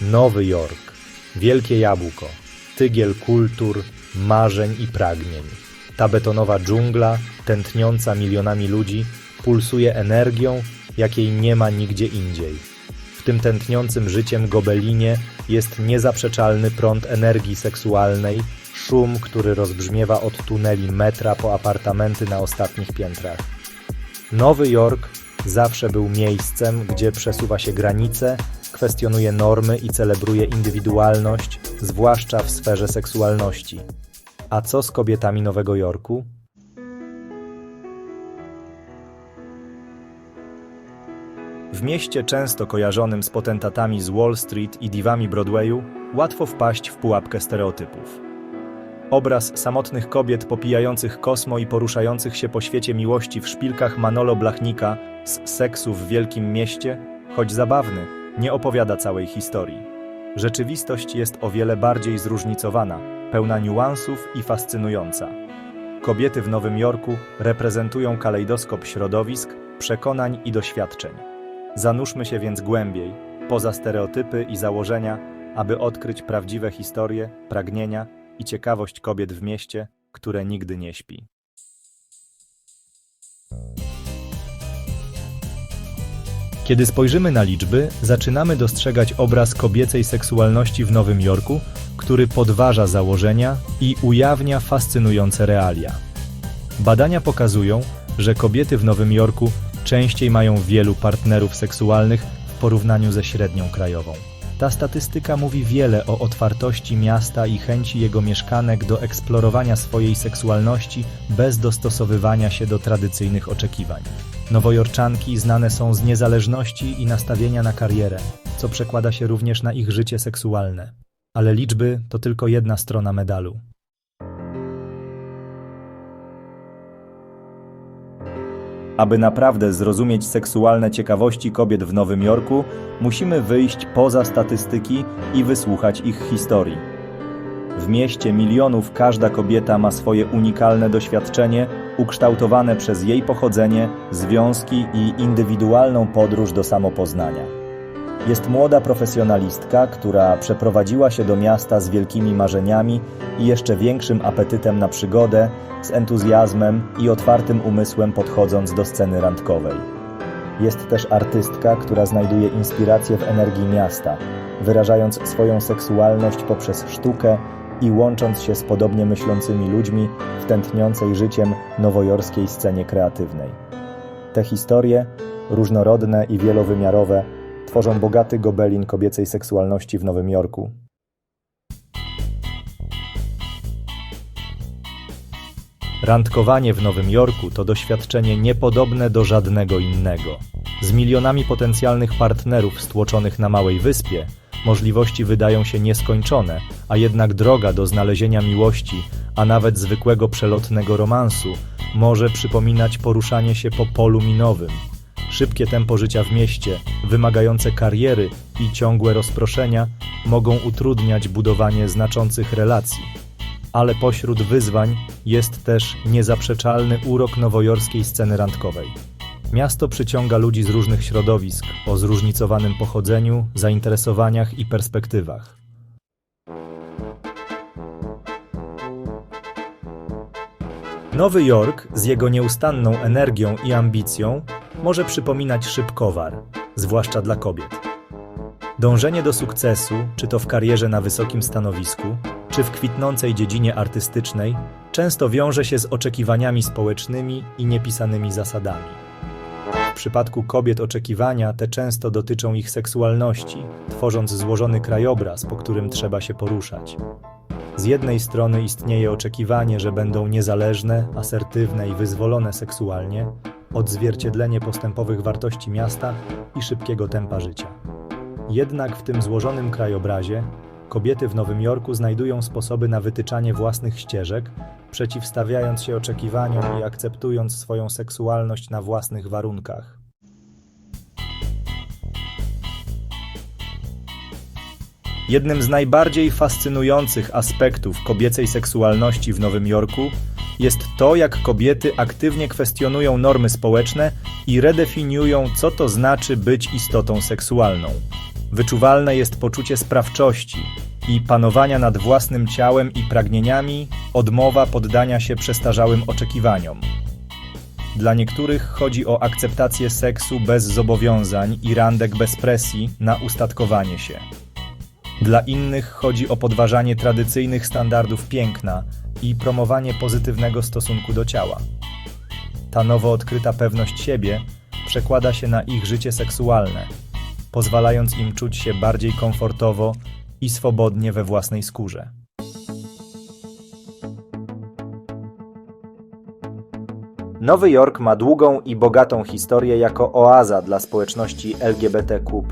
Nowy Jork, wielkie jabłko, tygiel kultur, marzeń i pragnień. Ta betonowa dżungla, tętniąca milionami ludzi, pulsuje energią, jakiej nie ma nigdzie indziej. W tym tętniącym życiem gobelinie jest niezaprzeczalny prąd energii seksualnej, szum, który rozbrzmiewa od tuneli metra po apartamenty na ostatnich piętrach. Nowy Jork zawsze był miejscem, gdzie przesuwa się granice, kwestionuje normy i celebruje indywidualność, zwłaszcza w sferze seksualności. A co z kobietami Nowego Jorku? W mieście często kojarzonym z potentatami z Wall Street i diwami Broadwayu, łatwo wpaść w pułapkę stereotypów. Obraz samotnych kobiet popijających kosmo i poruszających się po świecie miłości w szpilkach Manolo Blachnika z seksu w wielkim mieście, choć zabawny, nie opowiada całej historii. Rzeczywistość jest o wiele bardziej zróżnicowana, pełna niuansów i fascynująca. Kobiety w Nowym Jorku reprezentują kalejdoskop środowisk, przekonań i doświadczeń. Zanurzmy się więc głębiej, poza stereotypy i założenia, aby odkryć prawdziwe historie, pragnienia i ciekawość kobiet w mieście, które nigdy nie śpi. Kiedy spojrzymy na liczby, zaczynamy dostrzegać obraz kobiecej seksualności w Nowym Jorku, który podważa założenia i ujawnia fascynujące realia. Badania pokazują, że kobiety w Nowym Jorku częściej mają wielu partnerów seksualnych w porównaniu ze średnią krajową. Ta statystyka mówi wiele o otwartości miasta i chęci jego mieszkanek do eksplorowania swojej seksualności bez dostosowywania się do tradycyjnych oczekiwań. Nowojorczanki znane są z niezależności i nastawienia na karierę, co przekłada się również na ich życie seksualne. Ale liczby to tylko jedna strona medalu. Aby naprawdę zrozumieć seksualne ciekawości kobiet w Nowym Jorku, musimy wyjść poza statystyki i wysłuchać ich historii. W mieście milionów każda kobieta ma swoje unikalne doświadczenie, ukształtowane przez jej pochodzenie, związki i indywidualną podróż do samopoznania. Jest młoda profesjonalistka, która przeprowadziła się do miasta z wielkimi marzeniami i jeszcze większym apetytem na przygodę, z entuzjazmem i otwartym umysłem podchodząc do sceny randkowej. Jest też artystka, która znajduje inspirację w energii miasta, wyrażając swoją seksualność poprzez sztukę i łącząc się z podobnie myślącymi ludźmi w tętniącej życiem nowojorskiej scenie kreatywnej. Te historie, różnorodne i wielowymiarowe, tworzą bogaty gobelin kobiecej seksualności w Nowym Jorku. Randkowanie w Nowym Jorku to doświadczenie niepodobne do żadnego innego. Z milionami potencjalnych partnerów stłoczonych na małej wyspie, możliwości wydają się nieskończone, a jednak droga do znalezienia miłości, a nawet zwykłego przelotnego romansu, może przypominać poruszanie się po polu minowym. Szybkie tempo życia w mieście, wymagające kariery i ciągłe rozproszenia mogą utrudniać budowanie znaczących relacji. Ale pośród wyzwań jest też niezaprzeczalny urok nowojorskiej sceny randkowej. Miasto przyciąga ludzi z różnych środowisk, o zróżnicowanym pochodzeniu, zainteresowaniach i perspektywach. Nowy Jork z jego nieustanną energią i ambicją może przypominać szybkowar, zwłaszcza dla kobiet. Dążenie do sukcesu, czy to w karierze na wysokim stanowisku, czy w kwitnącej dziedzinie artystycznej, często wiąże się z oczekiwaniami społecznymi i niepisanymi zasadami. W przypadku kobiet oczekiwania te często dotyczą ich seksualności, tworząc złożony krajobraz, po którym trzeba się poruszać. Z jednej strony istnieje oczekiwanie, że będą niezależne, asertywne i wyzwolone seksualnie, odzwierciedlenie postępowych wartości miasta i szybkiego tempa życia. Jednak w tym złożonym krajobrazie kobiety w Nowym Jorku znajdują sposoby na wytyczanie własnych ścieżek, przeciwstawiając się oczekiwaniom i akceptując swoją seksualność na własnych warunkach. Jednym z najbardziej fascynujących aspektów kobiecej seksualności w Nowym Jorku jest to, jak kobiety aktywnie kwestionują normy społeczne i redefiniują, co to znaczy być istotą seksualną. Wyczuwalne jest poczucie sprawczości i panowania nad własnym ciałem i pragnieniami, odmowa poddania się przestarzałym oczekiwaniom. Dla niektórych chodzi o akceptację seksu bez zobowiązań i randek bez presji na ustatkowanie się. Dla innych chodzi o podważanie tradycyjnych standardów piękna i promowanie pozytywnego stosunku do ciała. Ta nowo odkryta pewność siebie przekłada się na ich życie seksualne, pozwalając im czuć się bardziej komfortowo i swobodnie we własnej skórze. Nowy Jork ma długą i bogatą historię jako oaza dla społeczności LGBTQ,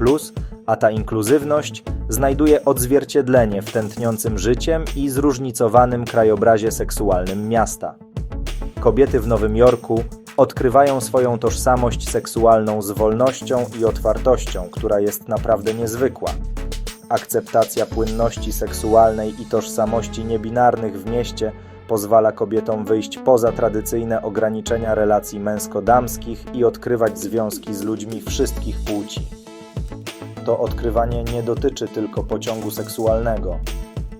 a ta inkluzywność znajduje odzwierciedlenie w tętniącym życiem i zróżnicowanym krajobrazie seksualnym miasta. Kobiety w Nowym Jorku odkrywają swoją tożsamość seksualną z wolnością i otwartością, która jest naprawdę niezwykła. Akceptacja płynności seksualnej i tożsamości niebinarnych w mieście pozwala kobietom wyjść poza tradycyjne ograniczenia relacji męsko-damskich i odkrywać związki z ludźmi wszystkich płci. To odkrywanie nie dotyczy tylko pociągu seksualnego.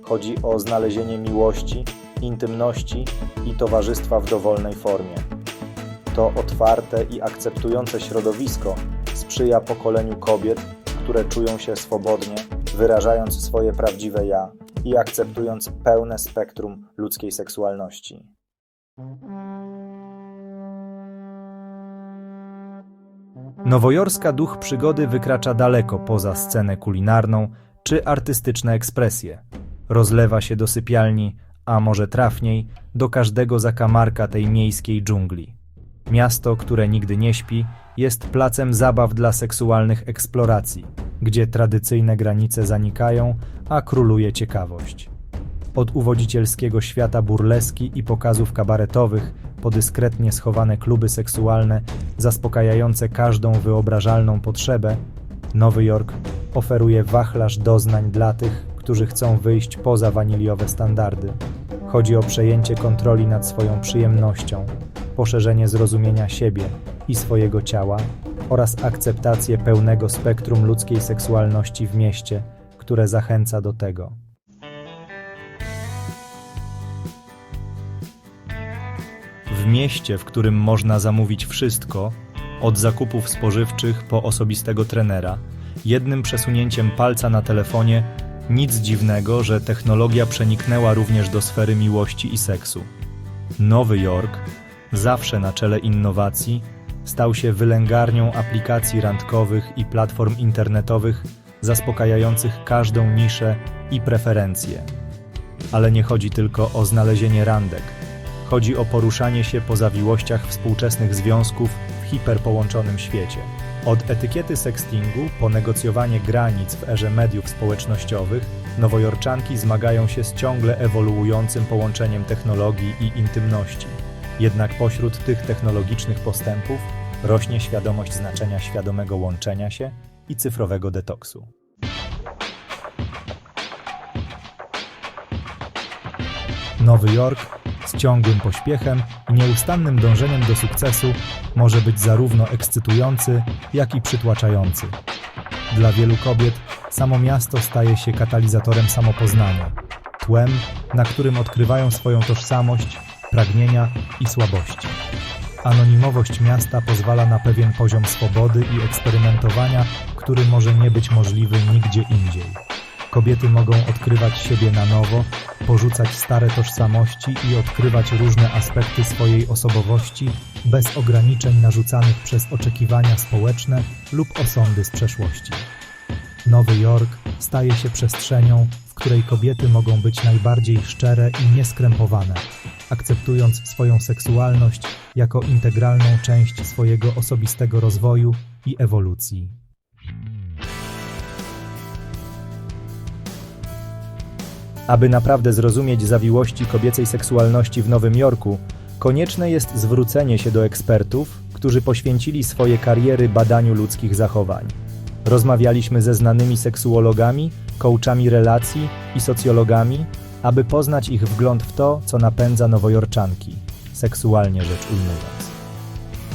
Chodzi o znalezienie miłości, intymności i towarzystwa w dowolnej formie. To otwarte i akceptujące środowisko sprzyja pokoleniu kobiet, które czują się swobodnie, wyrażając swoje prawdziwe ja i akceptując pełne spektrum ludzkiej seksualności. Nowojorska duch przygody wykracza daleko poza scenę kulinarną czy artystyczne ekspresje. Rozlewa się do sypialni, a może trafniej, do każdego zakamarka tej miejskiej dżungli. Miasto, które nigdy nie śpi, jest placem zabaw dla seksualnych eksploracji, gdzie tradycyjne granice zanikają, a króluje ciekawość. Od uwodzicielskiego świata burleski i pokazów kabaretowych po dyskretnie schowane kluby seksualne zaspokajające każdą wyobrażalną potrzebę, Nowy Jork oferuje wachlarz doznań dla tych, którzy chcą wyjść poza waniliowe standardy. Chodzi o przejęcie kontroli nad swoją przyjemnością, poszerzenie zrozumienia siebie i swojego ciała oraz akceptację pełnego spektrum ludzkiej seksualności w mieście, które zachęca do tego. W mieście, w którym można zamówić wszystko, od zakupów spożywczych po osobistego trenera, jednym przesunięciem palca na telefonie, nic dziwnego, że technologia przeniknęła również do sfery miłości i seksu. Nowy Jork, zawsze na czele innowacji, stał się wylęgarnią aplikacji randkowych i platform internetowych zaspokajających każdą niszę i preferencje. Ale nie chodzi tylko o znalezienie randek. Chodzi o poruszanie się po zawiłościach współczesnych związków w hiperpołączonym świecie. Od etykiety sextingu po negocjowanie granic w erze mediów społecznościowych, nowojorczanki zmagają się z ciągle ewoluującym połączeniem technologii i intymności. Jednak pośród tych technologicznych postępów rośnie świadomość znaczenia świadomego łączenia się i cyfrowego detoksu. Nowy Jork z ciągłym pośpiechem i nieustannym dążeniem do sukcesu może być zarówno ekscytujący, jak i przytłaczający. Dla wielu kobiet samo miasto staje się katalizatorem samopoznania, tłem, na którym odkrywają swoją tożsamość, pragnienia i słabości. Anonimowość miasta pozwala na pewien poziom swobody i eksperymentowania, który może nie być możliwy nigdzie indziej. Kobiety mogą odkrywać siebie na nowo, porzucać stare tożsamości i odkrywać różne aspekty swojej osobowości bez ograniczeń narzucanych przez oczekiwania społeczne lub osądy z przeszłości. Nowy Jork staje się przestrzenią, w której kobiety mogą być najbardziej szczere i nieskrępowane, akceptując swoją seksualność jako integralną część swojego osobistego rozwoju i ewolucji. Aby naprawdę zrozumieć zawiłości kobiecej seksualności w Nowym Jorku, konieczne jest zwrócenie się do ekspertów, którzy poświęcili swoje kariery badaniu ludzkich zachowań. Rozmawialiśmy ze znanymi seksuologami, coachami relacji i socjologami, aby poznać ich wgląd w to, co napędza nowojorczanki, seksualnie rzecz ujmując.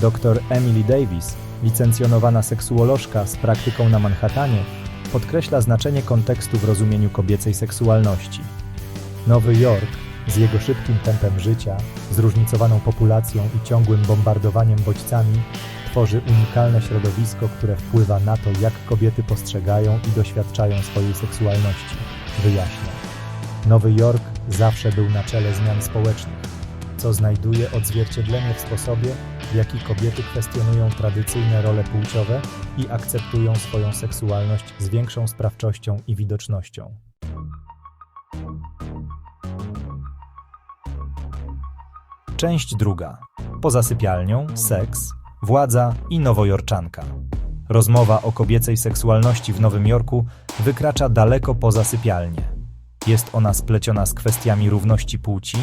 Dr Emily Davis, licencjonowana seksuolożka z praktyką na Manhattanie, podkreśla znaczenie kontekstu w rozumieniu kobiecej seksualności. Nowy Jork, z jego szybkim tempem życia, zróżnicowaną populacją i ciągłym bombardowaniem bodźcami, tworzy unikalne środowisko, które wpływa na to, jak kobiety postrzegają i doświadczają swojej seksualności. Wyjaśnia. Nowy Jork zawsze był na czele zmian społecznych, co znajduje odzwierciedlenie w sposobie, w jaki kobiety kwestionują tradycyjne role płciowe i akceptują swoją seksualność z większą sprawczością i widocznością. Część druga. Poza sypialnią, seks, władza i nowojorczanka. Rozmowa o kobiecej seksualności w Nowym Jorku wykracza daleko poza sypialnię. Jest ona spleciona z kwestiami równości płci,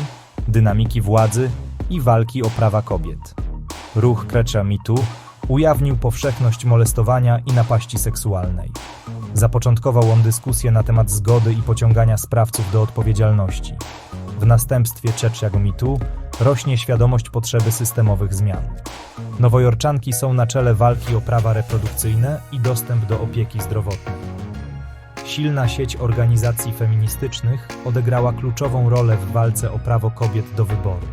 dynamiki władzy i walki o prawa kobiet. Ruch Krecza MeToo ujawnił powszechność molestowania i napaści seksualnej. Zapoczątkował on dyskusję na temat zgody i pociągania sprawców do odpowiedzialności. W następstwie trzeciego mitu rośnie świadomość potrzeby systemowych zmian. Nowojorczanki są na czele walki o prawa reprodukcyjne i dostęp do opieki zdrowotnej. Silna sieć organizacji feministycznych odegrała kluczową rolę w walce o prawo kobiet do wyboru.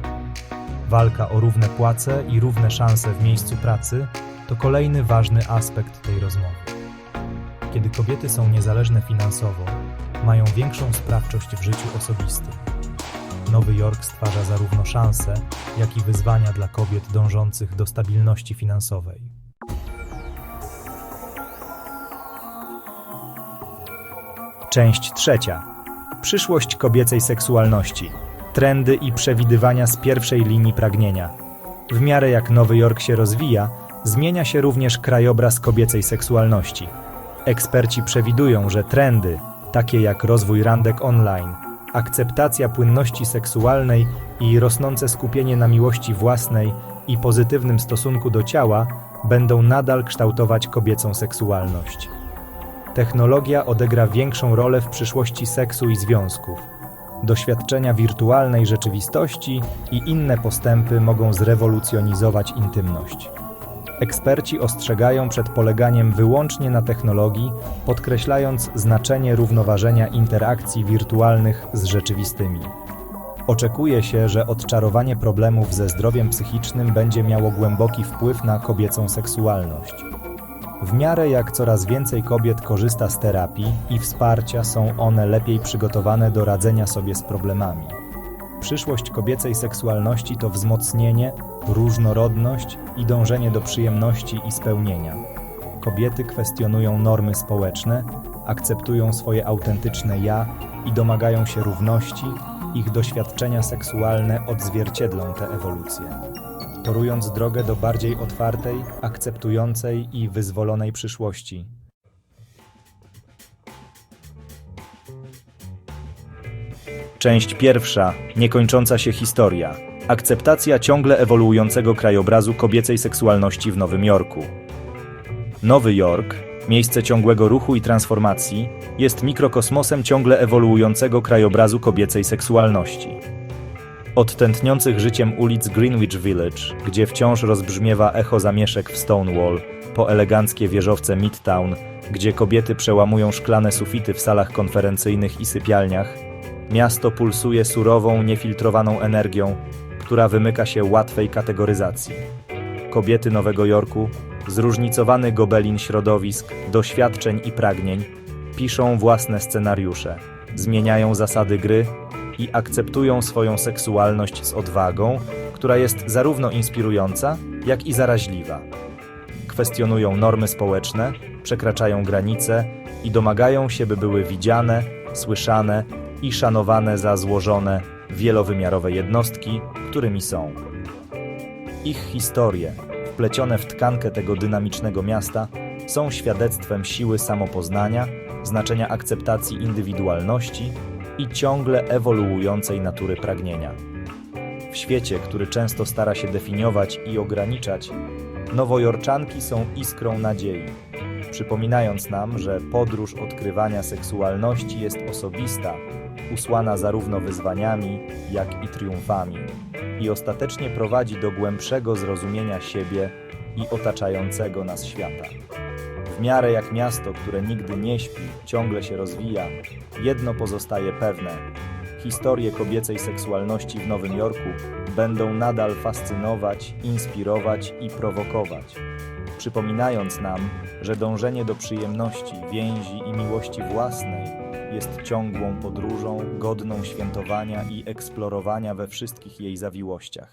Walka o równe płace i równe szanse w miejscu pracy to kolejny ważny aspekt tej rozmowy. Kiedy kobiety są niezależne finansowo, mają większą sprawczość w życiu osobistym. Nowy Jork stwarza zarówno szanse, jak i wyzwania dla kobiet dążących do stabilności finansowej. Część trzecia. Przyszłość kobiecej seksualności. Trendy i przewidywania z pierwszej linii pragnienia. W miarę jak Nowy Jork się rozwija, zmienia się również krajobraz kobiecej seksualności. Eksperci przewidują, że trendy, takie jak rozwój randek online, akceptacja płynności seksualnej i rosnące skupienie na miłości własnej i pozytywnym stosunku do ciała, będą nadal kształtować kobiecą seksualność. Technologia odegra większą rolę w przyszłości seksu i związków. Doświadczenia wirtualnej rzeczywistości i inne postępy mogą zrewolucjonizować intymność. Eksperci ostrzegają przed poleganiem wyłącznie na technologii, podkreślając znaczenie równoważenia interakcji wirtualnych z rzeczywistymi. Oczekuje się, że odczarowanie problemów ze zdrowiem psychicznym będzie miało głęboki wpływ na kobiecą seksualność. W miarę jak coraz więcej kobiet korzysta z terapii i wsparcia, są one lepiej przygotowane do radzenia sobie z problemami. Przyszłość kobiecej seksualności to wzmocnienie, różnorodność i dążenie do przyjemności i spełnienia. Kobiety kwestionują normy społeczne, akceptują swoje autentyczne ja i domagają się równości, ich doświadczenia seksualne odzwierciedlą tę ewolucję torując drogę do bardziej otwartej, akceptującej i wyzwolonej przyszłości. Część pierwsza. Niekończąca się historia. Akceptacja ciągle ewoluującego krajobrazu kobiecej seksualności w Nowym Jorku. Nowy Jork, miejsce ciągłego ruchu i transformacji, jest mikrokosmosem ciągle ewoluującego krajobrazu kobiecej seksualności. Od tętniących życiem ulic Greenwich Village, gdzie wciąż rozbrzmiewa echo zamieszek w Stonewall, po eleganckie wieżowce Midtown, gdzie kobiety przełamują szklane sufity w salach konferencyjnych i sypialniach, miasto pulsuje surową, niefiltrowaną energią, która wymyka się łatwej kategoryzacji. Kobiety Nowego Jorku, zróżnicowany gobelin środowisk, doświadczeń i pragnień, piszą własne scenariusze, zmieniają zasady gry i akceptują swoją seksualność z odwagą, która jest zarówno inspirująca, jak i zaraźliwa. Kwestionują normy społeczne, przekraczają granice i domagają się, by były widziane, słyszane i szanowane za złożone, wielowymiarowe jednostki, którymi są. Ich historie, wplecione w tkankę tego dynamicznego miasta, są świadectwem siły samopoznania, znaczenia akceptacji indywidualności i ciągle ewoluującej natury pragnienia. W świecie, który często stara się definiować i ograniczać, nowojorczanki są iskrą nadziei, przypominając nam, że podróż odkrywania seksualności jest osobista, usłana zarówno wyzwaniami, jak i triumfami, i ostatecznie prowadzi do głębszego zrozumienia siebie i otaczającego nas świata. W miarę jak miasto, które nigdy nie śpi, ciągle się rozwija, jedno pozostaje pewne. Historie kobiecej seksualności w Nowym Jorku będą nadal fascynować, inspirować i prowokować, przypominając nam, że dążenie do przyjemności, więzi i miłości własnej jest ciągłą podróżą godną świętowania i eksplorowania we wszystkich jej zawiłościach.